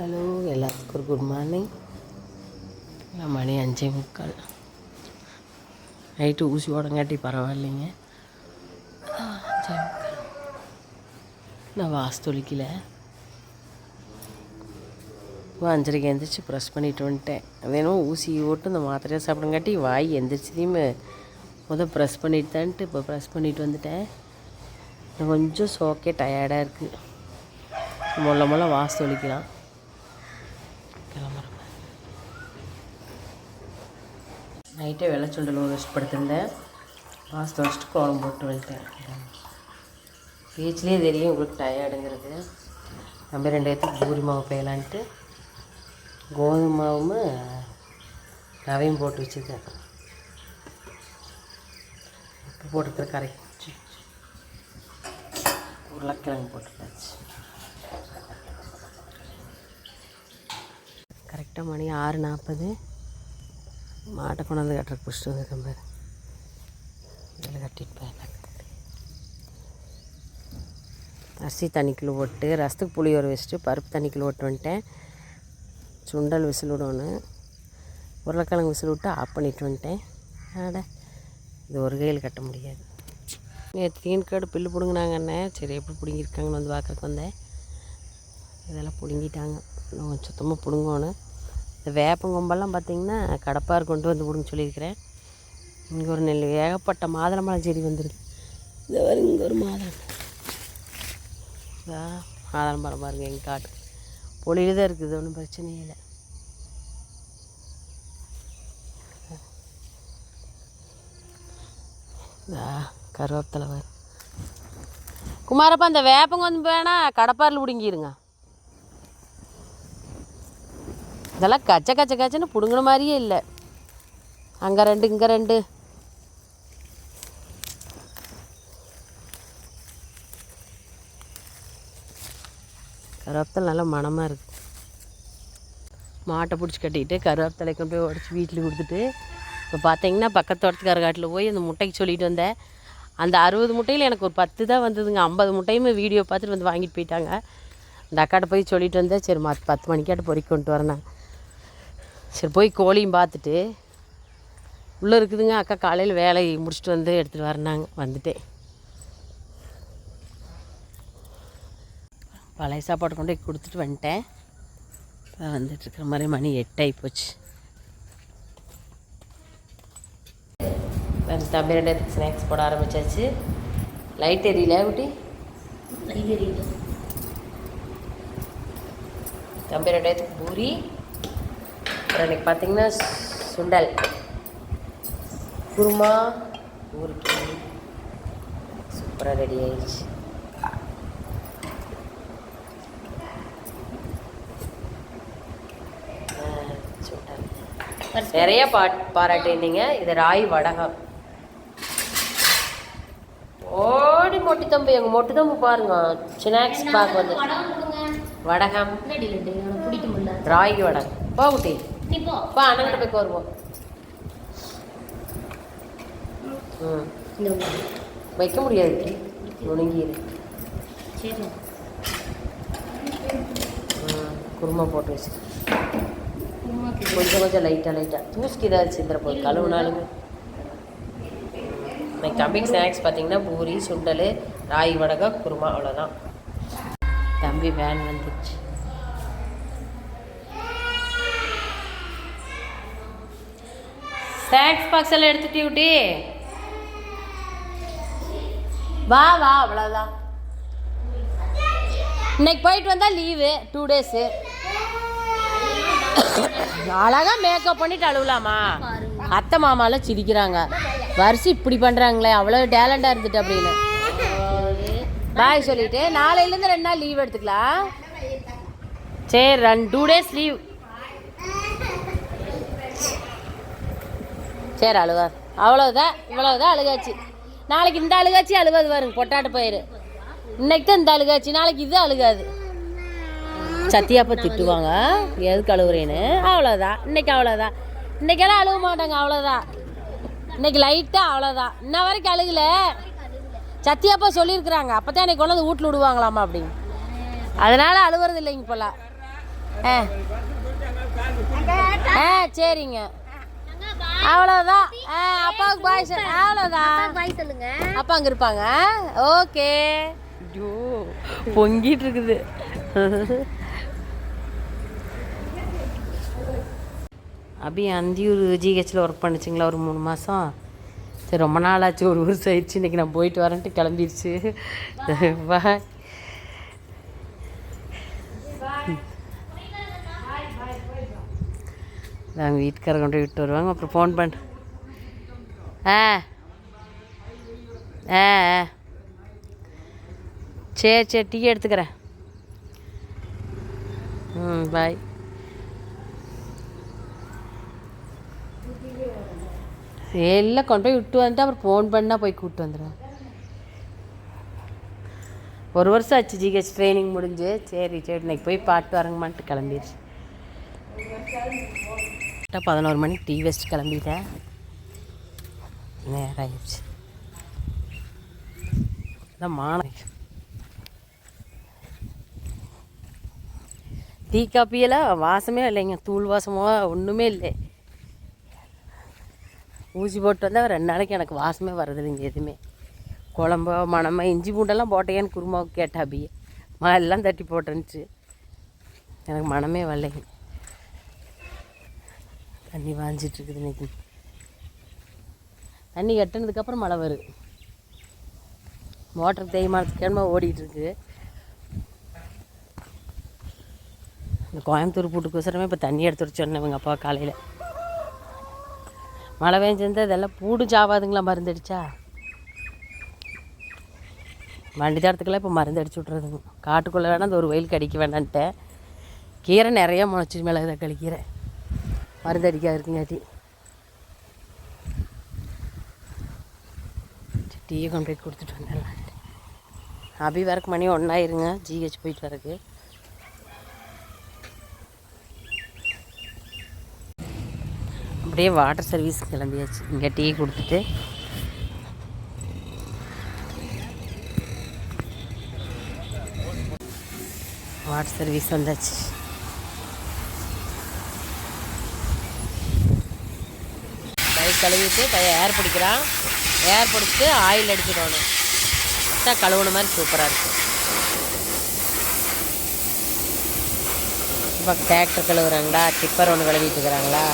Hello எல்லாத்துக்கும் ஒரு good morning மணி அஞ்சே முக்கால். நைட்டு ஊசி ஓடங்காட்டி பரவாயில்லைங்க. அஞ்சே முக்கால். நான் வாசு தொளிக்கல. அஞ்சரைக்கு எந்திரிச்சு ப்ரெஸ் பண்ணிட்டு வந்துட்டேன். வேணும் ஊசி ஓட்டு இந்த மாத்திரையை சாப்பிடுங்காட்டி வாய் எந்திரிச்சதையுமே முதல் ப்ரெஸ் பண்ணிட்டு தான்ட்டு இப்போ ப்ரெஸ் பண்ணிட்டு வந்துட்டேன். கொஞ்சம் சோக்கே டயர்டாக இருக்குது முள்ள முள்ள வாசு ஒழிக்கலாம் கிளம்புறேன். நைட்டே வெள்ளை சுண்டல் ஒரு வச்சு படுத்திருந்தேன். வாசு தொலைச்சிட்டு கோலம் போட்டு வந்துட்டேன் பேச்சிலே தெரியும் உங்களுக்கு டயர்டுங்கிறது நம்ம ரெண்டு பேர்த்துக்கு பூரி மாவு பெய்யலான்ட்டு கோதுமை மாவும் ரவையும் போட்டு வச்சுருக்கேன். இப்போ போட்டுக்கிற கரைச்சி. உருளைக்கிழங்கு போட்டுருக்காச்சு கரெக்டாக மணி ஆறு நாற்பது. மாட்டை கொண்டாந்து கட்டுறக்கு பிடிச்சிட்டு வந்து பாரு. இதில் கட்டிட்டு போயிடலாம் அரிசி தண்ணிக்குள்ள போட்டு ரசத்துக்கு புளி ஊற வச்சுட்டு பருப்பு தண்ணிக்குள்ள போட்டு வந்துட்டேன். சுண்டல் விசில் விடணும். உருளைக்கிழங்கு விசில் விட்டு ஆஃப் பண்ணிட்டு வந்துட்டேன். ஆட இது ஒரு கையில் கட்ட முடியாது. நேற்று தீன் காடு பில்லு பிடுங்கினாங்கண்ணே சரி எப்படி பிடுங்கியிருக்காங்கன்னு வந்து பார்க்குறக்கு வந்தேன். இதெல்லாம் பிடுங்கிட்டாங்க. இன்னும் சுத்தமாக பிடுங்கணும். இந்த வேப்பங்கொம்பெல்லாம் பார்த்திங்கன்னா கடப்பார் கொண்டு வந்து விடுங்க சொல்லியிருக்கிறேன். இங்கே ஒரு நெல் ஏகப்பட்ட மாதுளம்பழம் செடி வந்துடுது இந்த வரும் இங்கே ஒரு மாதுளம். மாதுளம்பழம் பாருங்க எங்கள் காட்டு. பொழியில் தான் இருக்குது ஒன்றும் பிரச்சனையே இல்லை. இதா கருவேப்பிலை குமாரப்பா இந்த வேப்பங்க வந்து வேணால் கடப்பாரில் பிடுங்கிருங்க இதெல்லாம் கச்ச கச்ச கச்சன்னு பிடுங்கின மாதிரியே இல்லை. அங்கே ரெண்டு இங்கே ரெண்டு. கருவேப்பிலை நல்லா மணமாக இருக்குது மாட்டை பிடிச்சி கட்டிக்கிட்டு கருவேப்பிலை கொண்டு போய் உடச்சி வீட்டில் கொடுத்துட்டு இப்போ பார்த்தீங்கன்னா பக்கத்து தோட்டத்துக்கார காட்டில் போய் அந்த முட்டைக்கு சொல்லிட்டு வந்தேன். அந்த அறுபது முட்டையில் எனக்கு ஒரு பத்து தான் வந்ததுங்க. ஐம்பது முட்டையுமே வீடியோ பார்த்துட்டு வந்து வாங்கிட்டு போயிட்டாங்க. இந்த அக்காட்ட போய் சொல்லிட்டு வந்தேன். சரி மத் பத்து மணிக்காட்ட பொறிக்கொண்டு வரேன் நான் சரி போய் கோழியும் பார்த்துட்டு உள்ளே இருக்குதுங்க. அக்கா காலையில் வேலையை முடிச்சுட்டு வந்து எடுத்துகிட்டு வரேனாங்க வந்துட்டேன். பழைய சாப்பாடு கொண்டு போய் கொடுத்துட்டு வந்துட்டேன். இப்போ வந்துட்டுருக்கிற மாதிரி மணி எட்டாகி போச்சு. தம்பி ரெண்டு ஸ்நாக்ஸ் போட ஆரம்பிச்சாச்சு. லைட் எரியல குட்டி? தம்பி ரெண்டாயிரத்துக்கு பூரி அப்புறம் இன்னைக்கு பார்த்தீங்கன்னா சுண்டல். குருமா ஊருக்கு சூப்பராக ரெடி ஆயிடுச்சு. சுண்டல். நிறைய பாட் பாராட்டினீங்க. இது ராய் வடகம் ஓடி மொட்டு தம்பி எங்கள் மொட்டு தம்பு பாருங்க. ஸ்நாக்ஸ் பார்க்க வந்து. வடகம். ராகி வடகம். போ குட்டி. நீ போ அண்ணங்கிட்ட போய் வருவோம் ம். வைக்க முடியாது. நுணுங்கிடு சரி. குருமா போட்டு வச்சு. கொஞ்சம் கொஞ்சம் லைட்டாக லைட்டாக ஏதாவது சிந்திர போய் கழுவுனாலுமே. இன்னைக்கு தம்பிக்கு ஸ்நாக்ஸ் பார்த்தீங்கன்னா பூரி சுண்டல் ராகி வடகம் குருமா அவ்வளோதான் தம்பி வேன் வந்துச்சு. ஸ்நாக்ஸ் பாக்ஸ் எல்லாம் எடுத்துட்டு விட்டி வா வா அவ்வளோதான் இன்னைக்கு போயிட்டு வந்தால் லீவு டூ டேஸு அழகாக மேக்கப் பண்ணிட்டு அழுவலாமா? அத்தை மாமாலாம் சிரிக்கிறாங்க. வரிசை இப்படி பண்ணுறாங்களே அவ்வளோ டேலண்டாக இருந்துட்டு அப்படின்னு. பாய் சொல்லிட்டு நாளையிலேருந்து ரெண்டு நாள் லீவ் எடுத்துக்கலாம். சரி ரெண்டு டூ டேஸ் லீவ் சரி அழுகாது அவ்வளோதான் இவ்வளோதான் அழுகாச்சு. நாளைக்கு இந்த அழுகாச்சி அழுவாது பாருங்க பொட்டாட்டு பயிர் இன்னைக்கு தான் இந்த அழுகாச்சு நாளைக்கு இது அழுகாது. சத்தியாப்பா திட்டுவாங்க எதுக்கு அழுகுறேன்னு அவ்வளோதான் இன்னைக்கு அவ்வளோதான் இன்னைக்கெல்லாம் அழுக மாட்டாங்க அவ்வளோதான் இன்னைக்கு லைட்டாக அவ்வளோதான் இன்ன வரைக்கும் அழுகல. சத்தியாப்பா சொல்லியிருக்கிறாங்க அப்போ தான் இன்னைக்கு கொண்டு வந்து வீட்டில் விடுவாங்களாமா அப்படின்னு. அதனால் அழுவுறது இல்லைங்க போல. ஆ. ஆ சரிங்க. அவ்வளோதான் ஆ அப்பாவுக்கு பாய் சார் அவ்வளோதான் பாய் சொல்லுங்க. அப்பா அங்கே இருப்பாங்க. ஓகே. ஐயோ பொங்கிட்டு இருக்குது. அபி அந்தியூர் ஜிஹெச்சில் ஒர்க் பண்ணுச்சுங்களா ஒரு மூணு மாதம் சரி ரொம்ப நாள் ஆச்சு ஒரு வருஷம் ஆயிடுச்சு. இன்றைக்கி நான் போயிட்டு வரேன்ட்டு கிளம்பிடுச்சு பாய் நாங்கள் வீட்டுக்காரர் கொண்டு போய் விட்டு வருவாங்க. அப்புறம் ஃபோன் பண்ண. ஆ. ஆ ஆ. சரி சரி டீ எடுத்துக்கிறேன். ம் பாய் எல்லாம் கொண்டு போய் விட்டு வந்துட்டு அப்புறம் ஃபோன் பண்ணால் போய் கூப்பிட்டு வந்துடுவேன் ஒரு வருஷம் ஆச்சு ஜிஹெச் ட்ரைனிங் முடிஞ்சு. சரி சரி இன்னைக்கு போய் பாட்டு வரங்கமான்ட்டு கிளம்பிடுச்சு கரெக்டாக பதினோரு மணிக்கு டீ வச்சுட்டு கிளம்பிட்டேன். நேரம் ஆயிடுச்சு அதான் மாலை. டீ காப்பியெல்லாம் வாசமே இல்லைங்க. தூள் வாசமோ ஒன்றுமே இல்லை. ஊசி போட்டு வந்தால் ரெண்டு நாளைக்கு எனக்கு வாசமே வருது இல்லைங்க எதுவுமே. குழம்போ மணமாக இஞ்சி பூண்டெல்லாம் போட்டேன்னு குருமாவுக்கு கேட்டா அப்படியே. மா எல்லாம் தட்டி போட்டேன்ச்சு எனக்கு மனமே வரலைங்க. தண்ணி வாஞ்சிட்ருக்குது இன்னைக்கு. தண்ணி கட்டினதுக்கப்புறம் மழை வரும் மோட்டர் தேய்மானத்துக்கு கிழமை ஓடிட்டு இந்த கோயம்புத்தூர் பூட்டுக்கோசரமே இப்போ தண்ணி எடுத்து வச்சு சொன்னேன் எங்கள் அப்பா காலையில். மழை பெஞ்சிருந்தா இதெல்லாம் பூடு சாவாதுங்களா மருந்து அடிச்சா? வண்டி தரத்துக்கெல்லாம் இப்போ மருந்து அடிச்சு விட்றதுங்க காட்டுக்குள்ளே வேணால் அந்த ஒரு வெயில் கடிக்க வேணான்ட்டேன். கீரை நிறையா முளைச்சி மிளகு தக்காளி கீரை. மருந்தடிக்காது இருக்குங்காட்டி. டீயை கொண்டு போய் கொடுத்துட்டு வந்துடலாம். அபி வரக்கு மணி ஒன்றாயிருங்க ஜிஹெச் போயிட்டு வரக்கு. அப்படியே வாட்டர் சர்வீஸ் கிளம்பியாச்சு. இங்கே டீ கொடுத்துட்டு. வாட்டர் சர்வீஸ் வந்தாச்சு பைக் கழுவிட்டு பையன் ஏர் பிடிக்கிறான். ஏர் பிடிச்சிட்டு ஆயில் அடிச்சிடணும். தான் கழுவுன மாதிரி சூப்பராக இருக்கும் இப்போ டிராக்டர் கழுவுறாங்களா? டிப்பர் ஒன்று கழுவிட்டு இருக்கிறாங்களா?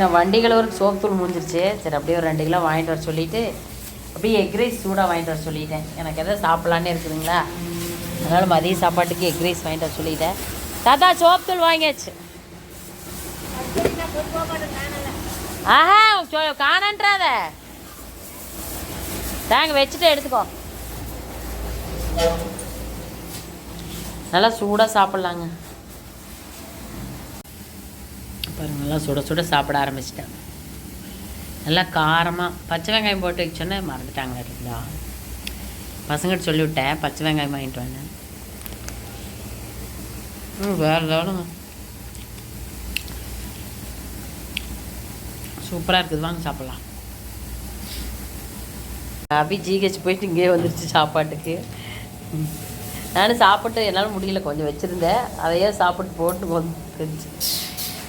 நான் வண்டி கழுவுறதுக்கு சோப் தூள் முடிஞ்சிருச்சு. சரி அப்படியே ஒரு ரெண்டு கிலோ வாங்கிட்டு வர சொல்லிட்டு அப்படியே எக் ரைஸ் சூடாக வாங்கிட்டு வர சொல்லிட்டேன். எனக்கு எதாவது சாப்பிட்லான்னு இருக்குதுங்களா? அதனால் மதிய சாப்பாட்டுக்கு எக் ரைஸ் வாங்கிட்டு வர சொல்லிட்டேன். தாத்தா சோப்பு தூள் வாங்கியாச்சு. ஆஹா காணன்றாத. தாங்க வச்சுட்டு எடுத்துக்கோ. நல்லா சூடாக சாப்பிட்லாங்க. பாருங்க நல்லா சுட சுட சாப்பிட ஆரம்பிச்சிட்டேன் நல்லா காரமாக பச்சை வெங்காயம் போட்டு வைக்க சொன்னேன் மறந்துட்டாங்க பசங்கிட்ட சொல்லிவிட்டேன் பச்சை வெங்காயம் வாங்கிட்டு வந்தேன். ம் வேறு லெவலுங்க சூப்பராக இருக்குது. வாங்க சாப்பிட்லாம். அபி ஜிஹெச் போயிட்டு இங்கேயே வந்துருச்சு சாப்பாட்டுக்கு. நானும் சாப்பிட்டு என்னால் முடியல கொஞ்சம் வச்சுருந்தேன். அதையே சாப்பிட்டு போட்டு வந்துருச்சு.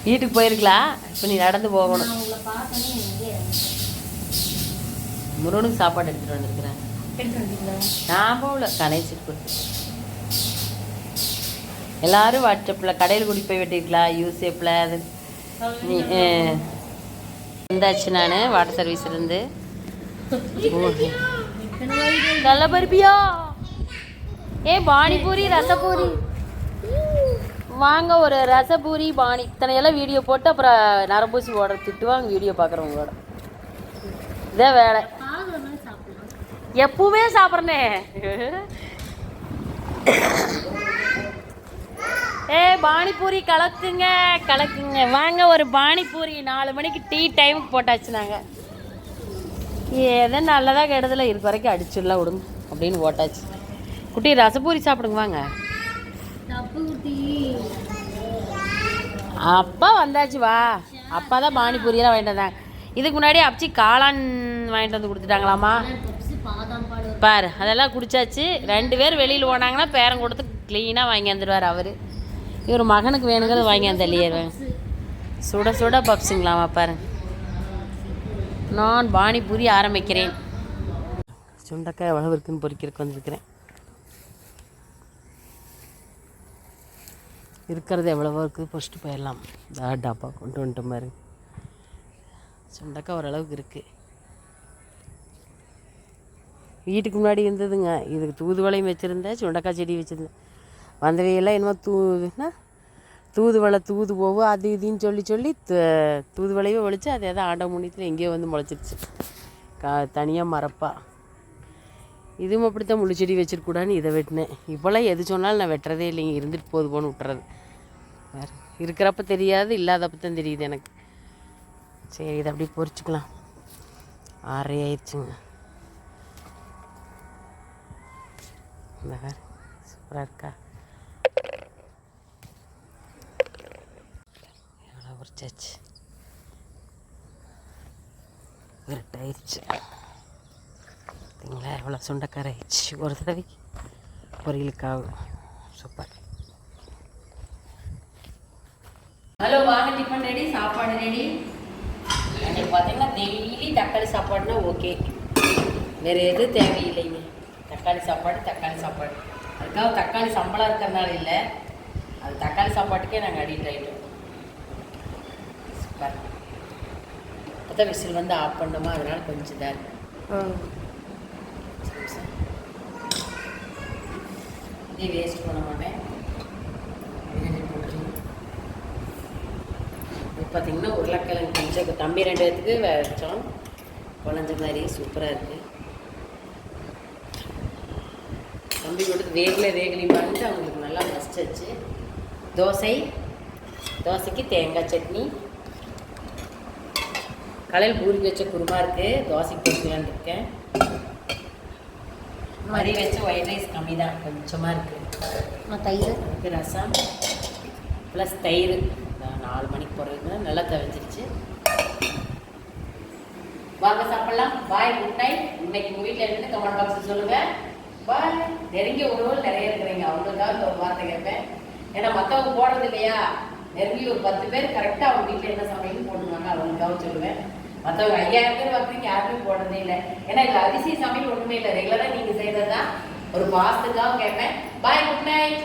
வீட்டுக்கு போயிருக்கலாம் இப்போ நீ நடந்து போகணும். முருகனுக்கு சாப்பாடு எடுத்துகிட்டு வந்திருக்கிறேன். நான் போகல. கணேசிட்டு கொடுத்து எல்லாரும் வாட்ஸ்அப்பில் கடையில் கூட்டி போய் வெட்டிருக்கலாம் யூசேப்பில் அது நீ வந்தாச்சு நான் வாட்டர் சர்வீஸ்லேருந்து நல்ல பருப்பியா? ஏ பானிபூரி ரசபூரி. வாங்க ஒரு ரசபூரி பானி. இத்தனையெல்லாம் வீடியோ போட்டு அப்புறம் நரம்பூசி ஓட திட்டுவாங்க வீடியோ பார்க்குறவங்களோட. இதே வேலை. எப்பவுமே சாப்பிட்றனே ஏ பானிபூரி கலக்குங்க கலக்குங்க. வாங்க ஒரு பானிபூரி நாலு மணிக்கு டீ டைமுக்கு போட்டாச்சு நாங்கள் எதை நல்லதாக கெடுதல இருக்க வரைக்கும் அடிச்சிடலாம் விடுங்க அப்படின்னு போட்டாச்சு. குட்டி ரசபூரி சாப்பிடுங்க வாங்க. அப்பா வந்தாச்சு வா. அப்பா தான் பானிபூரியெல்லாம் வாங்கிட்டு வந்தாங்க. இதுக்கு முன்னாடி அப்ச்சி காளான் வாங்கிட்டு வந்து கொடுத்துட்டாங்களாமா பப்ஸ் பாதாம் பால் ஒரு பாரு அதெல்லாம் குடிச்சாச்சு. ரெண்டு பேர் வெளியில் போனாங்கன்னா பேரம் கொடுத்து க்ளீனாக வாங்கி வந்துடுவார் அவர். இவர் மகனுக்கு வேணுங்கிறது வாங்கி வந்துடுவாங்க சுட சுட பப்ஸுங்களாமா பாருங்க நான் பானிபூரி ஆரம்பிக்கிறேன். சுண்டக்காய் எவ்வளவு இருக்குன்னு பொறிக்கிறதுக்கு வந்திருக்கிறேன். இருக்கிறது எவ்வளவோ இருக்குது பொறிச்சிட்டு போயிடலாம். தா கொண்டு வந்துட்ட மாதிரி சுண்டக்காய் ஓரளவுக்கு இருக்குது வீட்டுக்கு முன்னாடி இருந்ததுங்க. இதுக்கு தூதுவளையும் வச்சுருந்தேன் சுண்டக்காய் செடி வச்சுருந்தேன். வந்தவையெல்லாம் என்னமோ தூ என்ன? தூதுவளை தூது போகும் அது இதுன்னு சொல்லி சொல்லி தூதுவளையே ஒழிச்சு அது எதாவது ஆண்ட முன்னியத்தில் எங்கேயோ வந்து முளைச்சிருச்சு. கா தனியாக மரப்பா. இதுவும் அப்படித்தான் முள்ளு செடி வச்சிருக்கூடாதுன்னு இதை வெட்டினேன். இப்போல்லாம் எது சொன்னாலும் நான் வெட்டுறதே இல்லைங்க இருந்துட்டு போது போன்னு விட்டுறது. வேறு இருக்கிறப்ப தெரியாது இல்லாதப்ப தான் தெரியுது எனக்கு. சரி இதை அப்படியே பொறிச்சிக்கலாம். ஆறே ஆயிடுச்சுங்க. இந்த பாரு சூப்பராக இருக்கா? எவ்வளோ விரட்டாயிருச்சு பார்த்தீங்களா எவ்வளோ சுண்டக்கார ஆயிடுச்சு ஒரு தடவைக்கு பொரியலுக்காகும் சூப்பர் ஹலோ வாங்க டிஃபன் ரெடி சாப்பாடு ரெடி எனக்கு பார்த்தீங்கன்னா டெய்லி தக்காளி சாப்பாடுனா ஓகே வேறு எதுவும் தேவையில்லைங்க தக்காளி சாப்பாடு தக்காளி சாப்பாடு அதுக்காக தக்காளி சம்பளம் இருக்கிறதுனால இல்லை அது தக்காளி சாப்பாட்டுக்கே நாங்கள் அடிக்ட் ஆகிட்டோம் சூப்பர் அப்போ விசில் வந்து ஆஃப் பண்ணோமா? அதனால கொஞ்சம் இதாக இருக்கு. இதே வேஸ்ட் பண்ண மாட்டேன். பார்த்தீங்கன்னா உருளைக்கிழங்கு கொஞ்சம் தம்பி ரெண்டு பேத்துக்கு வச்சோம். குழஞ்ச மாதிரி சூப்பராக இருக்குது தம்பி கொடுத்து வேகலை வேகலையும் பண்ணிட்டு அவங்களுக்கு நல்லா மசிச்சாச்சு தோசை தோசைக்கு தேங்காய் சட்னி. காலையில் பூரி வச்ச குருமா இருக்குது தோசைக்கு போட்டுக்கலான்னு இருக்கேன். மதி வச்ச ஒயிட் ரைஸ் கம்மி தான். கொஞ்சமாக இருக்குது தயிர்? ரசம். ப்ளஸ் தயிர். நாலு மணிக்கு போடுறது நல்லா தவிச்சிருச்சு வாங்க சாப்பிடலாம். பாய் குட் நைட் இன்னைக்கு உங்கள் வீட்டில் இருந்து கமெண்ட் பாக்ஸ் சொல்லுங்கள் பாய் நெருங்கிய உறவுகள் நிறைய இருக்கிறீங்க. அவங்களுக்காக ஒரு வார்த்தை கேட்பேன். ஏன்னா மற்றவங்க போடுறது இல்லையா? நெருங்கி ஒரு பத்து பேர் கரெக்டாக அவங்க வீட்டில் என்ன சமையல் போடுவாங்க அவங்களுக்காக சொல்லுவேன். மற்றவங்க ஐயாயிரம் பேர் பார்க்குறீங்க யாருமே போடுறதே இல்லை. ஏன்னா இதில் அதிசய சமையல் ஒன்றுமே இல்லை. ரெகுலராக நீங்கள் செய்கிறது தான் ஒரு பாசத்துக்காக கேட்பேன் பாய் குட் நைட்